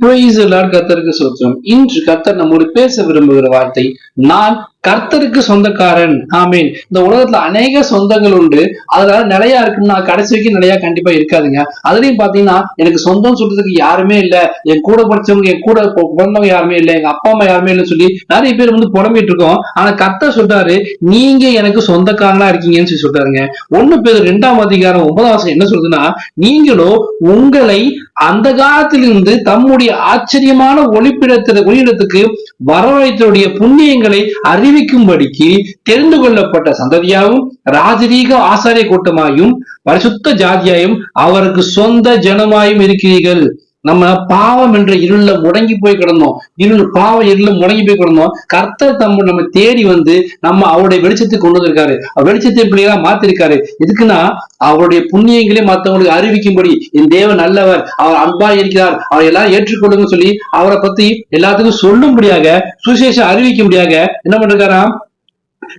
Praise சோத்திரம் இன்று கர்த்தர் நம்மோடு பேச விரும்புகிற வார்த்தை நான் கர்த்தருக்கு சொந்தக்காரன். ஆமீன். இந்த உலகத்துல அநேக சொந்தங்கள் உண்டு. அதனால நிலையா இருக்குன்னா கடைசி வரைக்கும் நிலையா கண்டிப்பா இருக்காதுங்க. அதுலயும் பாத்தீங்கன்னா எனக்கு சொந்தம் சொல்றதுக்கு யாருமே இல்ல. என் கூட படிச்சவங்க என் கூட பிறந்தவங்க யாருமே இல்ல. எங்க அப்பா அம்மா யாருமே இல்லைன்னு சொல்லி நிறைய பேர் வந்து புலம்பிட்டு இருக்கோம். ஆனா கர்த்தர் சொல்றாரு நீங்க எனக்கு சொந்தக்காரனா இருக்கீங்கன்னு சொல்லி சொல்றாருங்க. ஒண்ணு பேர் ரெண்டாம் அதிகாரம் ஒன்பதாம் என்ன சொல்றதுன்னா நீங்களோ உங்களை அந்த காலத்திலிருந்து தம்முடைய ஆச்சரியமான ஒளிப்பிடத்தில ஒளியிடத்துக்கு வரவழைத்தருடைய புண்ணியங்களை அறிவிக்கும்படிக்கு தெரிந்து கொள்ளப்பட்ட சந்ததியாகவும் ராஜரீக ஆசாரிய கூட்டமாயும் பரிசுத்த ஜாதியாயும் அவருக்கு சொந்த ஜனமாயும் இருக்கிறீர்கள். நம்ம பாவம் என்ற இருள முடங்கி போய் கிடந்தோம். இருள் பாவம் இருள முடங்கி போய் கிடந்தோம். கர்த்தர் தம்ம நம்ம தேடி வந்து நம்ம அவருடைய வெளிச்சத்தை கொண்டு வந்திருக்காரு. அவர் வெளிச்சத்தை பிள்ளைகளா மாத்திருக்காரு. எதுக்குன்னா அவருடைய புண்ணியங்களே மற்றவங்களுக்கு அறிவிக்கும்படி. என் தேவன் நல்லவர். அவர் அன்பா இருக்கிறார். அவர் எல்லாரும் ஏற்றுக்கொள்ளுங்க சொல்லி அவரை பத்தி எல்லாத்துக்கும் சொல்லும்படியாக சுசேஷம் அறிவிக்கும்படியாக என்ன பண்றாராம்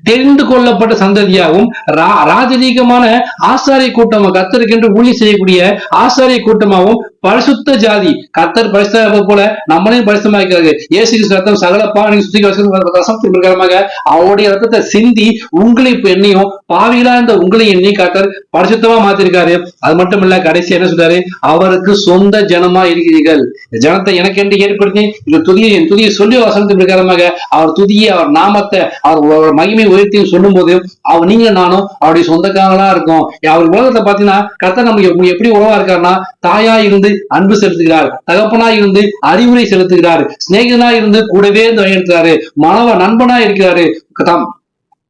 தெரிந்து கொள்ளப்பட்ட சந்ததியாகவும் ரா- ராஜரீகமான ஆசாரிய கூட்டமாக கத்தருக்கென்று ஊழி செய்யக்கூடிய ஆசாரிய கூட்டமாகவும் பரிசுத்த ஜாதி. கத்தர் பரிசுத்த போல நம்மளையும் பரிசுத்தமாக்கிறாரு இயேசு கிறிஸ்து ரத்தம் சகல பாவனையும் சுத்திகரிக்கும் ரசத்தின் பிரகாரமாக அவருடைய ரத்தத்தை சிந்தி உங்களை இப்ப என்னையும் பாவிகளா இருந்த உங்களை எண்ணி கத்தர் பரிசுத்தமா மாத்திருக்காரு. அது மட்டும் இல்ல கடைசி என்ன சொல்றாரு? அவருக்கு சொந்த ஜனமா இருக்கிறீர்கள். ஜனத்தை எனக்கு என்று ஏற்படுத்தி இந்த துதியை என் துதியை சொல்லி வசனத்தின் பிரகாரமாக அவர் துதியை அவர் நாமத்தை அவர் மகிமை உயர்த்தியும் சொல்லும் போது அவர் நீங்க நானும் அவருடைய சொந்தக்காரங்களா இருக்கும். அவர் உலகத்தை பாத்தீங்கன்னா கர்த்தர் நமக்கு எப்படி- எப்படி உறவா இருக்காருன்னா தாயா இருந்து அன்பு செலுத்துகிறார். தகப்பனா இருந்து அறிவுரை செலுத்துகிறார். சிநேகிதனா இருந்து கூடவே இருந்து வழிநடத்துகிறாரு மாணவ நண்பனா இருக்கிறாரு.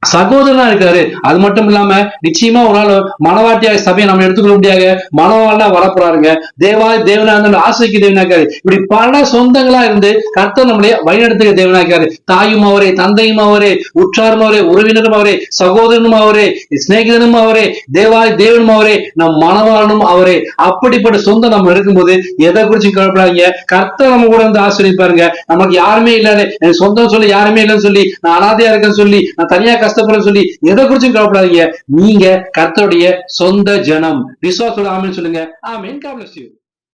சகோதரனா இருக்காரு. அது மட்டும் இல்லாம நிச்சயமா ஒரு நாள் மனவாட்டியாக சபையை நம்ம எடுத்துக்கொள்ள முடியாத மனவாளா வரப்போறாருங்க. தேவாய் தேவனா இருந்து ஆசைக்கு தேவனாக்காரு இப்படி பல சொந்தங்களா இருந்து கர்த்தர் நம்மளே வழிநடத்துகிற தேவனாக்காரு தாயும் அவரே தந்தையும் அவரே உற்றாரும் அவரே உறவினரும் அவரே சகோதரனும் அவரே சிநேகிதனும் அவரே தேவாய் தேவனும் அவரே நம் மனவாளனும் அவரே. அப்படிப்பட்ட சொந்தம் நம்ம இருக்கும்போது எதை குறிச்சு கவலைப்படாதீங்க. கர்த்தர் நம்ம கூட வந்து ஆசிரியப்பாருங்க நமக்கு யாருமே இல்லாத சொந்தம் சொல்லி யாருமே இல்லைன்னு சொல்லி நான் அனாதையா இருக்கேன்னு சொல்லி நான் தனியா கஷ்டப்படுறேன்னு சொல்லி எதை குறிச்சும் கவலைப்படாதீங்க. நீங்க கர்த்தருடைய சொந்த ஜனம். விசுவாசோட ஆமென் சொல்லுங்க. ஆமென். God bless